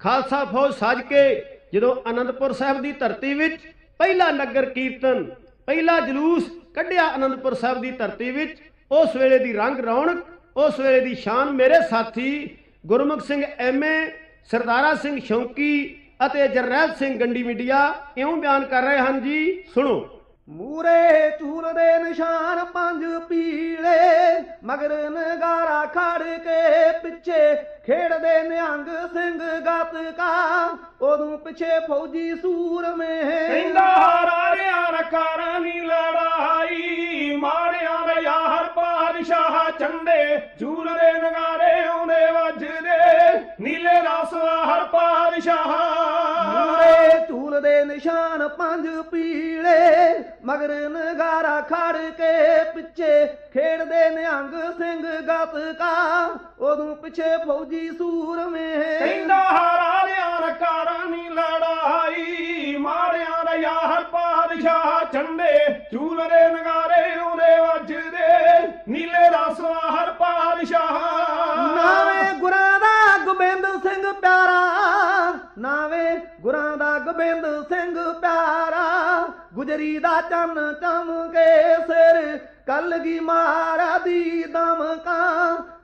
ਖਾਲਸਾ ਫੌਜ ਸਾਜ ਕੇ ਜਦੋਂ ਅਨੰਦਪੁਰ ਸਾਹਿਬ ਦੀ ਧਰਤੀ ਵਿੱਚ ਪਹਿਲਾ ਨਗਰ ਕੀਰਤਨ, ਪਹਿਲਾ ਜਲੂਸ ਕੱਢਿਆ ਅਨੰਦਪੁਰ ਸਾਹਿਬ ਦੀ ਧਰਤੀ ਵਿੱਚ, ਉਸ ਵੇਲੇ ਦੀ ਰੰਗ ਰੌਣਕ, ਉਸ ਵੇਲੇ ਦੀ ਸ਼ਾਨ ਮੇਰੇ ਸਾਥੀ ਗੁਰਮੁਖ ਸਿੰਘ ਐਮਏ, ਸਰਦਾਰਾ ਸਿੰਘ ਸ਼ੌਂਕੀ ਅਤੇ ਜਰਨੈਲ ਸਿੰਘ ਗੰਡੀ ਮੀਡੀਆ ਇਉਂ ਬਿਆਨ ਕਰ ਰਹੇ ਹਨ ਜੀ, ਸੁਣੋ। ਮੂਰੇ ਚੂਲ ਦੇ ਨਿਸ਼ਾਨ ਪੰਜ ਪੀਲੇ, ਮਗਰ ਨਗਾਰਾ ਖੜ ਕੇ ਪਿੱਛੇ ਖੇਡਦੇ ਨਿਹੰਗ ਸਿੰਘ ਗਤਕਾ। ਉਦੋਂ ਪਿੱਛੇ ਫੌਜੀ ਸੂਰਮੇ ਕਹਿੰਦਾ, ਹਾਰਿਆ ਰਕਾਰਾਂ ਦੀ ਲੜਾਈ, ਮਾਰਿਆ ਦਾ ਯਾਰ ਪਾਦਸ਼ਾਹ ਚੰਡੇ, ਝੂਲ ਦੇ ਨਗਾਰੇ ਆਉਂਦੇ ਵੱਜਦੇ। ਨੀਲੇ ਰਸਵਾ ਹਰ ਪਾਦਸ਼ਾਹ ਦੇ ਨਿਸ਼ਾਨ ਪੰਜ ਪੀਲੇ, ਮਗਰ ਨਗਾਰਾ ਖੜ ਕੇ ਪਿੱਛੇ ਖੇਡਦੇ ਨਿਹੰਗ ਸਿੰਘ ਗਤਕਾ। ਉਦੋਂ ਪਿੱਛੇ ਫੌਜੀ ਸੂਰਮੇ। ਕਹਿੰਦਾ ਹਾਰਿਆ ਰਕਾਰਾਂ ਦੀ ਲੜਾਈ, ਮਾਰਿਆ ਦਾ ਯਾਰ ਪਾਦਸ਼ਾਹ ਝੰਡੇ ਝੂਲ ਦੇ ਨਗਾਰੇ ਆਉਂਦੇ ਵੱਜਦੇ। ਨੀਲੇ ਰਸਵਾ ਹਰ ਪਾਦਸ਼ਾਹ ਗੋਬਿੰਦ ਸਿੰਘ ਪਿਆਰਾ ਗੁਜਰੀ ਦਾ ਚੰਨ ਚਮਕੇ ਸਿਰ ਕਲਗੀ ਮਾਰਾ ਦੀ ਦਮਕਾ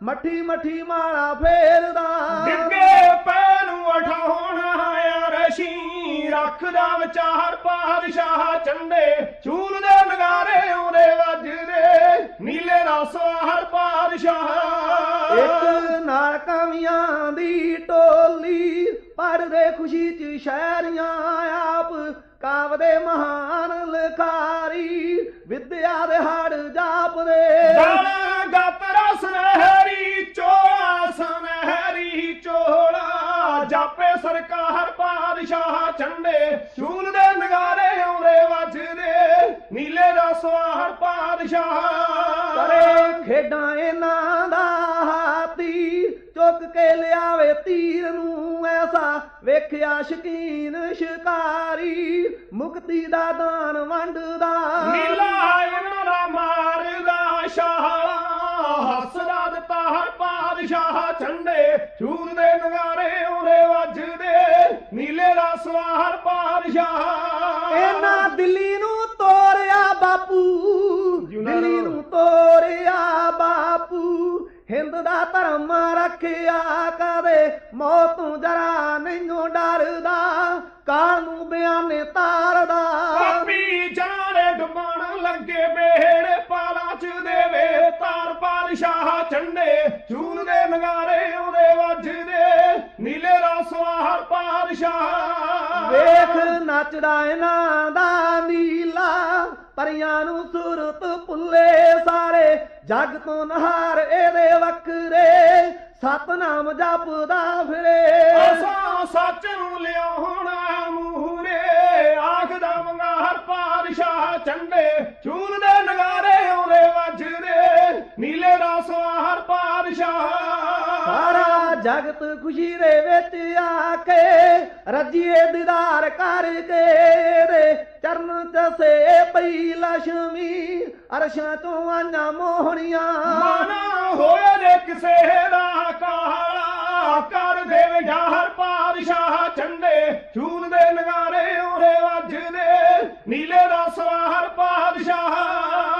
ਮੱਠੀ ਮੱਠੀ ਮਾਲਾ ਫੇਰਦਾ। ਡਿੱਗੇ ਪੈ ਨੂੰ ਉਠਾਉਣ ਆਇਆ ਰਸ਼ੀ ਰੱਖਦਾ ਵਿਚਾਰ ਪਾਦਸ਼ਾਹ ਚੰਡੇ। ਚੂਲ ਦੇ ਨਗਾਰੇ ਆਉਂਦੇ ਵੱਜਦੇ ਨੀਲੇ ਰਸਵਾ ਹਰ ਪਾਦਸ਼ਾਹ ਇੱਕ ਨਾਲ ਕਵੀਆਂ ਦੀ ਟੋਲੀ ਪੜਦੇ ਖੁਸ਼ੀ ਚ ਸ਼ਾਇਰੀਆਂ ਆਪ ਕਾਵਦੇ ਮਹਾਨ ਲਖਾਰੀ ਵਿਦਿਆ ਦੇ ਹੜ ਜਾਪਦੇ। ਗਾਣਾ ਗਾਤਰਾ ਸੁਨਹਿਰੀ ਚੋਲਾ ਸੁਨਹਿਰੀ ਚੋਲਾ ਜਾਪੇ ਸਰਕਾਰ ਪਾਦਸ਼ਾਹ ਚੰਡੇ। ਚੂਲ ਦੇ ਨਗਾਰੇ ਆਉਂਦੇ ਵੱਜਦੇ ਨੀਲੇ ਰਸਵਾ ਹਰ ਪਾਦਸ਼ਾਹ ਕਰੇ ਖੇਡਾਂ ਇਹਨਾਂ ਦਾ ਚੁੱਕ ਕੇ ਲਿਆਵੇ ਤੀਰ ਨੂੰ ਐਸਾ ਵੇਖਿਆ ਸ਼ਕੀਨ ਸ਼ਿਕਾਰੀ। ਮੁਕਤੀ ਦਾ ਦਾਨ ਵੰਡਦਾ। ਨੀਲਾ ਇਹਨਾਂ ਦਾ ਮਾਰਦਾ ਸ਼ਾਹ ਹੱਸਦਾ ਦਿੱਤਾ ਹਰ ਪਾਦਸ਼ਾਹ ਚੰਡੇ ਚੂਲ ਦੇ ਨਗਾਰੇ ਆਉਂਦੇ ਵੱਜਦੇ ਨੀਲੇ ਰਸਵਾ ਹਰ ਪਾਦਸ਼ਾਹ ਇਹਨਾਂ ਦਿੱਲੀ ਨੂੰ ਤੋਰਿਆ ਬਾਪੂ। ਹਿੰਦ ਦਾ ਧਰਮ ਰੱਖਿਆ ਕਦੇ? ਮੌਤ ਤੋਂ ਜਰਾ ਨਹੀਂ ਡਰਦਾ ਕਾਲ ਨੂੰ ਬਿਆਨੇ ਤਾਰਦਾ। ਪਾਪੀ ਜਾਣੇ ਡੁੱਬਣ ਲੱਗੇ ਬੇੜੇ ਪਾਲਾਂ ਚ ਦੇਵੇ ਤਾਰ ਪਾਦਸ਼ਾਹ ਚੰਡੇ ਚੂਲ ਦੇ ਨਗਾਰੇ ਆਉਂਦੇ ਵੱਜਦੇ ਨੀਲੇ ਰਸਵਾ ਹਰ ਪਾਦਸ਼ਾਹ ਵੇਖ ਨੱਚਦਾ ਇਹਨਾਂ ਦਾ ਨੀਲਾ ਪਰੀਆਂ ਨੂੰ ਸੁਰਤ ਭੁੱਲੇ ਸਾਰੇ ਜਗ ਤੋਂ ਨਹਾਰ ਇਹਦੇ ਵੱਖਰੇ, ਸਤਨਾਮ ਜਪਦਾ ਫਿਰੇ। ਅਸਾਂ ਸੱਚ ਨੂੰ ਲਿਆਉਣਾ ਮੂਹਰੇ, ਆਖਦਾ ਮੰਗਾਰ ਪਾਦਸ਼ਾਹ ਚੰਡੇ ਚੂਲ ਦੇ ਨਗਾਰੇ ਆਉਂਦੇ ਵੱਜਦੇ, ਨੀਲੇ ਦਾ ਸਵਾ ਹਰ ਪਾਦਸ਼ਾਹ ਜਗਤ ਖੁਸ਼ੀ ਦੇ ਵਿੱਚ ਆ ਕੇ ਰੱਜੀਏ ਦੀਦਾਰ ਕਰਕੇ ਦੇ। ਚਰਨ ਚ ਪਈ ਲక్ష్ਮੀ ਅਰਸ਼ਾਂ ਤੋਂ ਆਈਆਂ ਮੋਹਣੀਆਂ। ਮਾਨਾ ਹੋਇਆ ਜੇ ਕਿਸੇ ਦਾ ਕਾਲਾ, ਕਰ ਦੇਵ ਹਰ ਪਾਦਸ਼ਾਹ ਚੰਡੇ ਚੂਲ ਦੇ ਨਗਾਰੇ ਆਉਂਦੇ ਵੱਜਦੇ ਨੀਲੇ ਦਾ ਸਵਾਹਰ ਪਾਦਸ਼ਾਹ